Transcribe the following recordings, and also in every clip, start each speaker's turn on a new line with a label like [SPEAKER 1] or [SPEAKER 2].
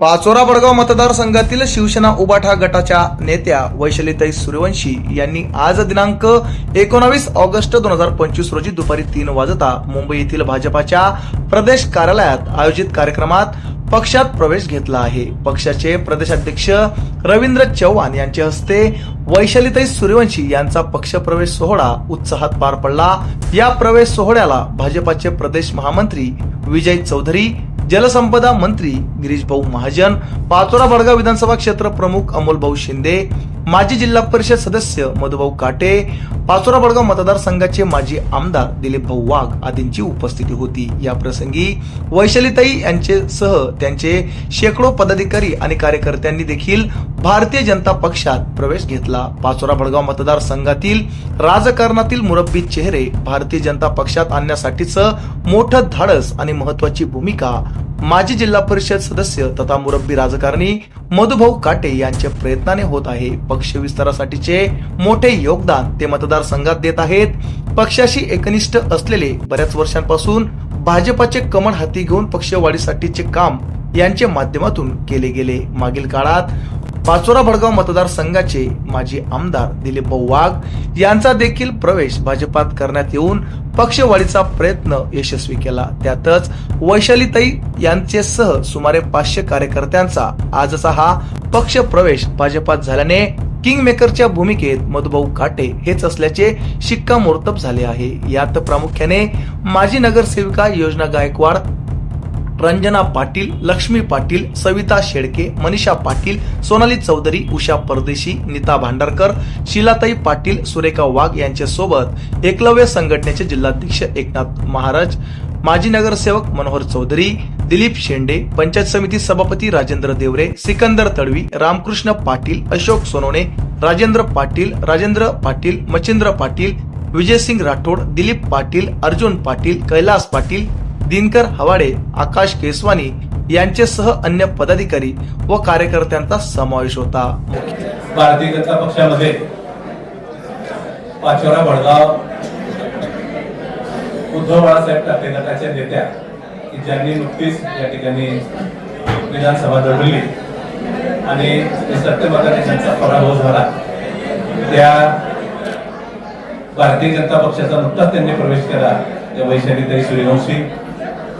[SPEAKER 1] पाचोरा बडगाव मतदारसंघातील शिवसेना उबाठा गटाच्या नेत्या वैशलीताई सूर्यवंशी यांनी आज दिनांक एकोणावीस ऑगस्ट दोन हजार पंचवीस रोजी दुपारी तीन वाजता मुंबई येथील भाजपाच्या प्रदेश कार्यालयात आयोजित कार्यक्रमात पक्षात प्रवेश घेतला आहे. पक्षाचे प्रदेशाध्यक्ष रवींद्र चव्हाण यांच्या हस्ते वैशालीताई सूर्यवंशी यांचा पक्षप्रवेश सोहळा उत्साहात पार पडला. या प्रवेश सोहळ्याला भाजपाचे प्रदेश महामंत्री विजय चौधरी जलसंपदा मंत्री गिरीश भाऊ महाजन पाचोरा बडगाव विधानसभा क्षेत्र प्रमुख अमोल भाऊ शिंदे माजी जिल्हा परिषद सदस्य मधुभाऊ काटे पाचोरा बडगाव मतदारसंघाचे माजी आमदार दिलीप भाऊ वाघ आदींची उपस्थिती होती. या प्रसंगी वैशालीताई यांचे सह त्यांचे शेकडो पदाधिकारी आणि कार्यकर्त्यांनी देखील भारतीय जनता पक्षात प्रवेश घेतला. पाचोरा भडगाव मतदारसंघातील राजकारणातील मुरब्बी चेहरे भारतीय जनता पक्षात आणण्यासाठीच मोठं धाडस आणि महत्वाची भूमिका माजी जिल्हा परिषद सदस्य तथा मुरब्बी राजकारणी मधुभाऊ काटे यांच्या प्रयत्नाने होत आहे. पक्ष विस्तारासाठीचे मोठे योगदान ते मतदारसंघात देत आहेत. पक्षाशी एकनिष्ठ असलेले बऱ्याच वर्षांपासून भाजपाचे कमळ हाती घेऊन पक्षवाढीसाठीचे काम यांच्या माध्यमातून केले गेले. मागील काळात पाचोरा भडगाव मतदारसंघाचे माजी आमदार दिलीप भाऊ वाघ यांचा देखील प्रवेश भाजपात करण्यात येऊन पक्षवाढीचा प्रयत्न यशस्वी केला. त्यातच वैशालीताई यांचे सह सुमारे पाचशे कार्यकर्त्यांचा आजचा हा पक्ष प्रवेश भाजपात झाल्याने किंग मेकरच्या भूमिकेत मधुभाऊ काटे हेच असल्याचे शिक्कामोर्तब झाले आहे. यात प्रामुख्याने माजी नगरसेविका योजना गायकवाड रंजना पाटील लक्ष्मी पाटील सविता शेडके मनीषा पाटील सोनाली चौधरी उषा परदेशी नीता भांडारकर शिलाताई पाटील सुरेखा वाघ यांच्यासोबत एकलव्य संघटनेचे जिल्हाध्यक्ष एकनाथ महाराज माजी नगरसेवक मनोहर चौधरी दिलीप शेंडे पंचायत समिती सभापती राजेंद्र देवरे सिकंदर तडवी रामकृष्ण पाटील अशोक सोनवणे राजेंद्र पाटील राजेंद्र पाटील मच्छिंद्र पाटील विजयसिंग राठोड दिलीप पाटील अर्जुन पाटील कैलास पाटील दिनकर हवाडे आकाश केसवानी यांच्यासह अन्य पदाधिकारी व कार्यकर्त्यांचा समावेश होता.
[SPEAKER 2] भारतीय जनता पक्षामध्ये पाचोरा भडगाव उद्धव बाळासाहेब ठाकरे गटाच्या नेत्या की ज्यांनी नुकतीच या ठिकाणी विधानसभा लढवली आणि सत्य त्यांचा पराभव झाला. त्या भारतीय जनता पक्षाचा नुकताच त्यांनी प्रवेश केला. त्या वैशालीताई सूर्यवंशी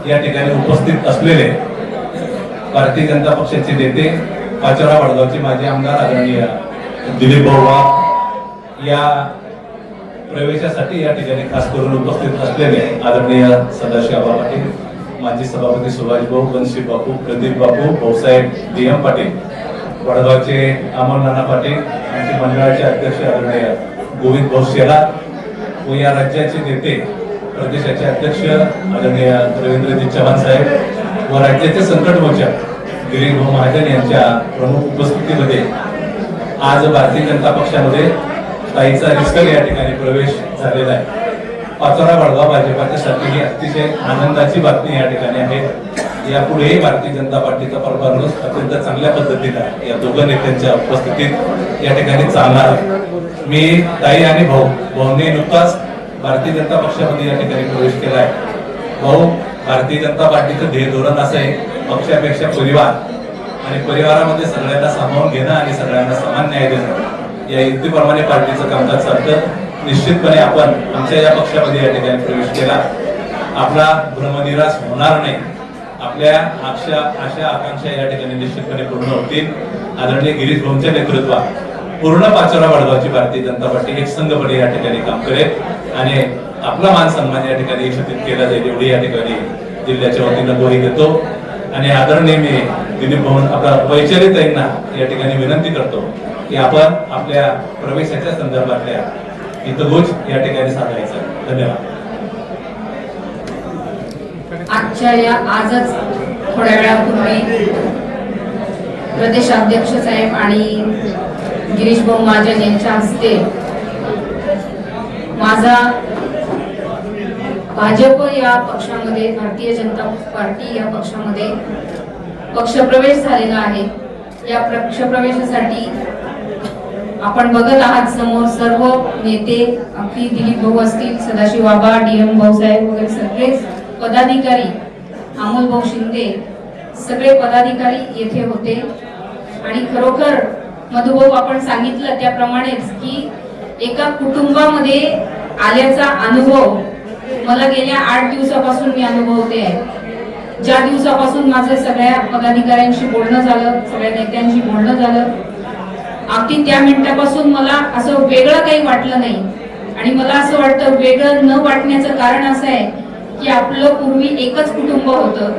[SPEAKER 2] या ठिकाणी उपस्थित असलेले भारतीय जनता पक्षाचे नेते पाचोरा वडगावचे माजी आमदार आदरणीय दिलीप भाऊ या प्रवेशासाठी या ठिकाणी खास करून उपस्थित असलेले आदरणीय सदाशिव पाटील माजी सभापती सुभाष भाऊ वंशी बापू प्रदीप बापू भाऊसाहेब डी एम पाटील वडगावचे अमर नाना पाटील आमचे मंडळाचे अध्यक्ष आदरणीय गोविंद भाऊ शेरा व या राज्याचे नेते प्रदेशाचे अध्यक्ष आदरणीय रवींद्रजी चव्हाण साहेब व राज्याचे संकट मोर्चा गिरीशभाऊ महाजन यांच्या प्रमुख उपस्थितीमध्ये आज भारतीय जनता पक्षामध्ये ताईचा रिस्कर या ठिकाणी प्रवेश झालेला आहे. पाचोरा वडगाव भाजपाच्यासाठी ही अतिशय आनंदाची बातमी या ठिकाणी आहे. यापुढेही भारतीय जनता पार्टीचा परफॉर्मन्स अत्यंत चांगल्या पद्धतीनं या दोघं नेत्यांच्या उपस्थितीत या ठिकाणी चालणार मी ताई आणि भाऊ भाऊने नुकताच भारतीय जनता पक्षामध्ये या ठिकाणी प्रवेश केला आहे भाऊ भारतीय जनता पार्टीचं ध्येय धोरण असं आहे. पक्षापेक्षा परिवार आणि परिवारामध्ये सगळ्यांना सामावून घेणं आणि सगळ्यांना समान न्याय देणं. या युक्तीप्रमाणे पार्टीचं कामकाज चालतं. निश्चितपणे आपण आमच्या या पक्षामध्ये या ठिकाणी प्रवेश केला. आपला भ्रमनिराश होणार नाही. आपल्या आशा आशा आकांक्षा या ठिकाणी निश्चितपणे पूर्ण होतील. आदरणीय गिरीश भाऊंच्या नेतृत्वात. पूर्ण पाचोरा वडगावची भारतीय जनता पार्टी एक संघपणे या ठिकाणी काम करेल आणि आपला मान सन्मान या ठिकाणी एकत्रित केला जाईल एवढी या ठिकाणी जिल्ह्याच्या वतीनं गोळी घेतो. आणि आदरणीय मी दिलीप भवन आपला वैचारिकताईंना या ठिकाणी विनंती करतो की आपण आपल्या प्रवेशाच्या संदर्भातल्या हितगुज या ठिकाणी साधायचं. धन्यवाद.
[SPEAKER 3] आजच्या या आजच थोड्या वेळापूर्वी प्रदेशाध्यक्ष साहेब आणि गिरीश भाऊ महाजन यांच्या हस्ते माझा भाजप या पक्षामध्ये भारतीय जनता पार्टी या पक्षामध्ये पक्षप्रवेश झालेला आहे. या पक्षप्रवेशासाठी आपण बघत आहात समोर सर्व नेते अगदी दिलीप भाऊ असतील सदाशिव बाबा डी एम भाऊसाहेब वगैरे सगळेच पदाधिकारी अमोल भाऊ शिंदे सगळे पदाधिकारी येथे होते. आणि खरोखर मधुभाऊ आपण सांगितलं त्याप्रमाणेच की एका कुटुंबामध्ये आल्याचा अनुभव मला गेल्या आठ दिवसापासून मी अनुभवते आहे. ज्या दिवसापासून माझं सगळ्या पदाधिकाऱ्यांशी बोलणं झालं सगळ्या नेत्यांशी बोलणं झालं अगदी त्या मिनिटापासून मला असं वेगळं काही वाटलं नाही. आणि मला असं वाटतं वेगळं न वाटण्याचं कारण असं आहे की आपलं पूर्वी एकच कुटुंब होतं.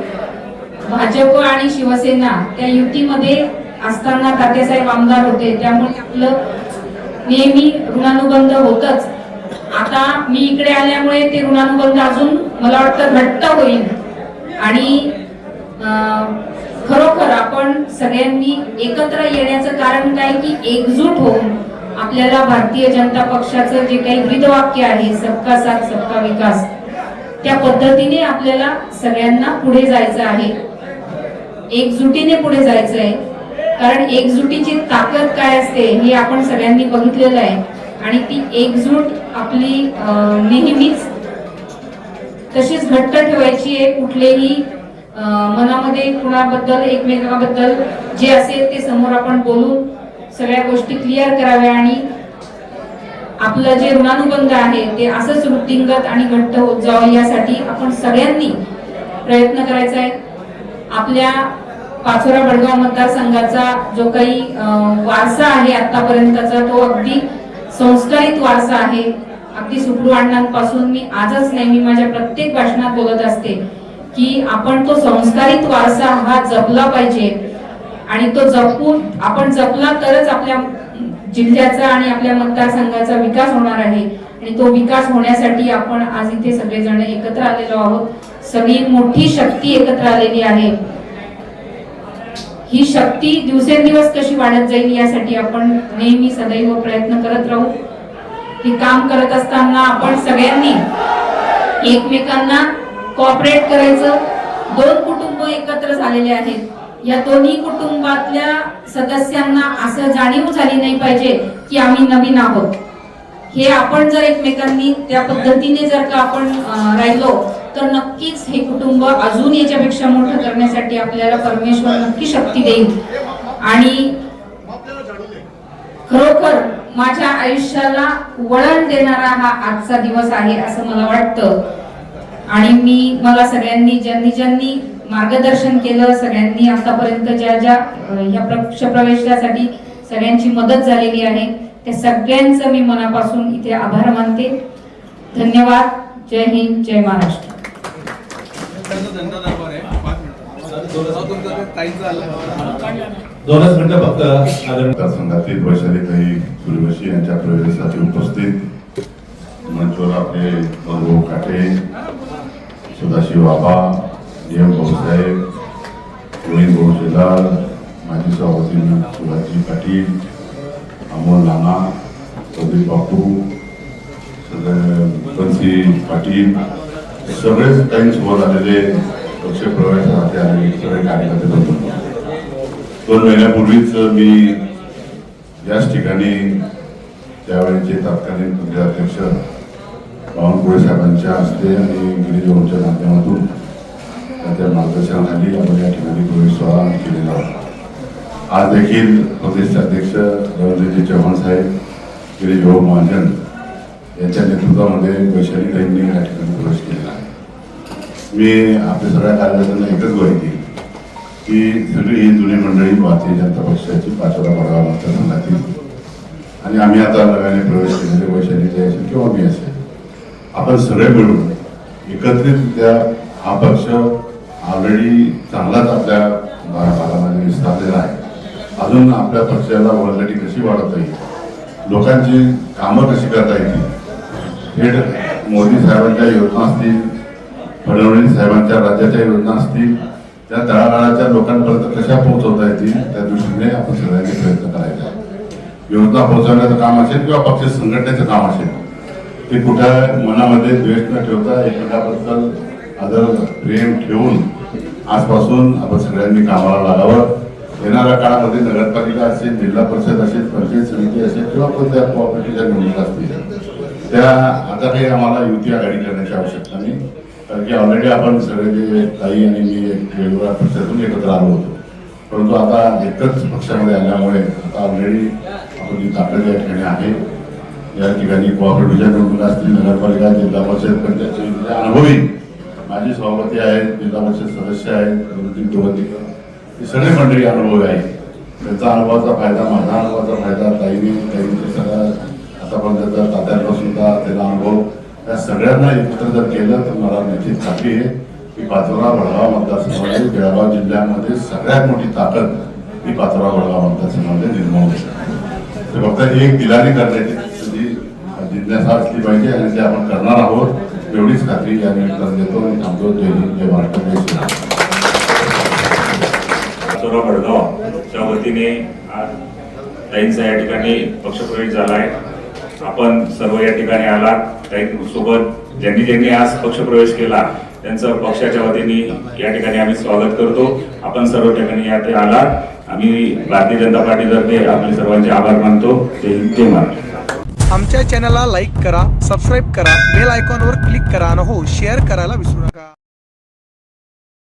[SPEAKER 3] भाजप आणि शिवसेना त्या युतीमध्ये असताना तात्यासाहेब आमदार होते. त्यामुळे आपलं नेहमी ऋणानुबंध होतच. आता मी इकडे आल्यामुळे ते ऋणानुबंध अजून मला वाटतं घट्ट होईल. आणि खरोखर आपण सगळ्यांनी एकत्र येण्याचं कारण काय की एकजूट होऊन आपल्याला भारतीय जनता पक्षाचं जे काही ब्रीदवाक्य आहे सबका साथ सबका विकास त्या पद्धतीने आपल्याला सगळ्यांना पुढे जायचं आहे. एकजुटीने पुढे जायचं आहे कारण एकजुटीची ताकद काय असते हे आपण सगळ्यांनी बघितलेलं आहे. आणि ती एकजूट आपली नेहमीच तशीच घट्ट ठेवायची आहे कुठलेही मनामध्ये कुणाबद्दल एकमेकाबद्दल जे असेल ते समोर आपण बोलून सगळ्या गोष्टी क्लिअर कराव्या आणि आपलं जे ऋणानुबंध आहे ते असंच वृत्तिंगत आणि घट्ट होत जावं यासाठी आपण सगळ्यांनी प्रयत्न करायचा आहे. आपल्या पाचोरा बडगाव मतदारसंघाचा जो काही वारसा आहे आतापर्यंतचा तो अगदी संस्कारित वारसा आहे. अगदी सुखरू अण्णांपासून मी आजच नाही मी माझ्या प्रत्येक भाषणात बोलत असते की आपण तो संस्कारित वारसा हा जपला पाहिजे. आणि तो जपून आपण जपला तरच आपल्या जिल्ह्याचा आणि आपल्या मतदारसंघाचा विकास होणार आहे. आणि तो विकास होण्यासाठी आपण आज इथे सगळेजण एकत्र आलेलो आहोत. सगळी मोठी शक्ती एकत्र आलेली आहे. ही शक्ती दिवसेंदिवस कशी वाढत जाईल यासाठी आपण नेहमी सदैव प्रयत्न करत राहू. हे काम करत असताना आपण सगळ्यांनी एकमेकांना कॉपरेट करायचं. दोन कुटुंब एकत्र झालेले आहेत. या दोन्ही कुटुंबातल्या सदस्यांना असं जाणीव झाली नाही पाहिजे की आम्ही नवीन आहोत. हे आपण जर एकमेकांनी त्या पद्धतीने जर का आपण राहिलो तर नक्कीच हे कुटुंब अजून याच्यापेक्षा मोठं करण्यासाठी आपल्याला परमेश्वर नक्की शक्ती देईल. आणि खरोखर माझ्या आयुष्याला वळण देणारा हा आजचा दिवस आहे असं मला वाटतं. आणि मी मला सगळ्यांनी ज्यांनी ज्यांनी मार्गदर्शन केलं सगळ्यांनी आतापर्यंत ज्या ज्या ह्या पक्ष प्रवेशासाठी सगळ्यांची मदत झालेली आहे त्या सगळ्यांचं मी मनापासून इथे आभार मानते. धन्यवाद. जय हिंद. जय महाराष्ट्र.
[SPEAKER 2] दोनच मिनिटं फक्त. संघातील
[SPEAKER 4] वैशाली काही सूर्यवंशी यांच्या प्रवेशासाठी उपस्थित. मंचवर आपले भाऊ काटे सदाशिव बाबा एम भाऊसाहेब गोविंद भाऊ शेलार माजी सभापती सुभाषजी पाटील अमोल नाना प्रदीप बापू सगळे बन्सी पाटील सगळेच काही सोबत आलेले. पक्ष प्रवेशासाठी आलेले सगळे कार्यकर्ते बंधू दोन महिन्यापूर्वीच मी याच ठिकाणी त्यावेळेचे तत्कालीन पक्षाध्यक्ष बावनकुळे साहेबांच्या हस्ते आणि गिरीजोनच्या माध्यमातून त्यांच्या मार्गदर्शनाखाली आपण या ठिकाणी प्रवेश सोहळा केलेला होता. आज देखील प्रदेशचे अध्यक्ष रवींद्रजी चव्हाण साहेब गिरीजभाऊ महाजन यांच्या नेतृत्वामध्ये वैशाली वैशालीताईंनी या ठिकाणी प्रवेश केला मी आपल्या सगळ्या कार्यकर्त्यांना एकच ग्वाही केली की सगळी ही जुनी मंडळी भारतीय जनता पक्षाची पाचोरा पडगाव मतदारसंघातील आणि आम्ही आता नव्याने प्रवेश केलेले वैशालीचे असेल किंवा मी असेल आपण सगळे मिळून एकत्रितरित्या हा पक्ष ऑलरेडी चांगलाच आपल्या भागामध्ये विस्तारलेला आहे. अजून आपल्या पक्षाला वळगटी कशी वाढवता येईल? लोकांची कामं कशी करता येतील? थेट मोदी साहेबांच्या योजना असतील फडणवीस साहेबांच्या राज्याच्या योजना असतील त्या तळागाळाच्या लोकांपर्यंत कशा पोहोचवता येतील त्या दृष्टीने आपण सगळ्यांनी प्रयत्न करायचा योजना पोहोचवण्याचं काम असेल किंवा पक्ष संघटनेचं काम असेल ते कुठं मनामध्ये द्वेष न ठेवता एकमेकाबद्दल आदर प्रेम ठेवून आजपासून आपण सगळ्यांनी कामाला लागावं. येणाऱ्या काळामध्ये नगरपालिका असेल जिल्हा परिषद असेल पंचायत समिती असेल किंवा कोणत्या कोऑपरेटिव्हच्या निवडणुका असतील त्या आता काही आम्हाला युती आघाडी करण्याची आवश्यकता की ऑलरेडी आपण सगळे जे ताई आणि मी एक वेगवेगळ्या पक्षातून एकत्र आलो होतो. परंतु आता एकच पक्षामध्ये आल्यामुळे आता ऑलरेडी आपली ताकद या ठिकाणी आहे या ठिकाणी कोऑपरेटिव्हच्या निवडणुका असतील नगरपालिका जिल्हा परिषद पंचायत समितीचे अनुभवी माझे सभापती आहेत जिल्हा परिषद सदस्य आहेत दोन दुबंदीकर हे सगळे मंडळी अनुभवी आहेत. त्यांचा अनुभवाचा फायदा माझा अनुभवाचा फायदा ताईने ताईंचे सगळ्या आतापर्यंत तात्यांपासून सुद्धा त्याचा अनुभव त्या सगळ्यांना एकत्र जर केलं तर मला निश्चित खात्री आहे की पाचोरा वडगाव मतदारसंघामध्ये बेळगाव जिल्ह्यामध्ये सगळ्यात मोठी ताकद ही पाचोरा वडगाव मतदारसंघामध्ये निर्माण होते ते फक्त एक दिलाने करण्याची जी जिज्ञासा असली पाहिजे आणि ते आपण करणार आहोत एवढीच खात्री या निमित्तानं देतो आणि थांबतो. जय हिंद जय महाराष्ट्र जय
[SPEAKER 5] पाचोरा वतीने आज ताईंचा या ठिकाणी पक्षप्रवेश झाला आहे. आपण सर्व या ठिकाणी आलात. काही सोबत ज्यांनी ज्यांनी आज पक्ष प्रवेश केला त्यांचं पक्षाच्या वतीने या ठिकाणी आम्ही स्वागत करतो. आपण सर्व ठिकाणी या ते आलात. आम्ही भारतीय जनता पार्टीतर्फे आपले सर्वांचे आभार मानतो. ते हिंद
[SPEAKER 1] आमच्या चॅनलला लाईक करा सबस्क्राईब करा बेल आयकॉनवर क्लिक करा आणि हो शेअर करायला विसरू नका.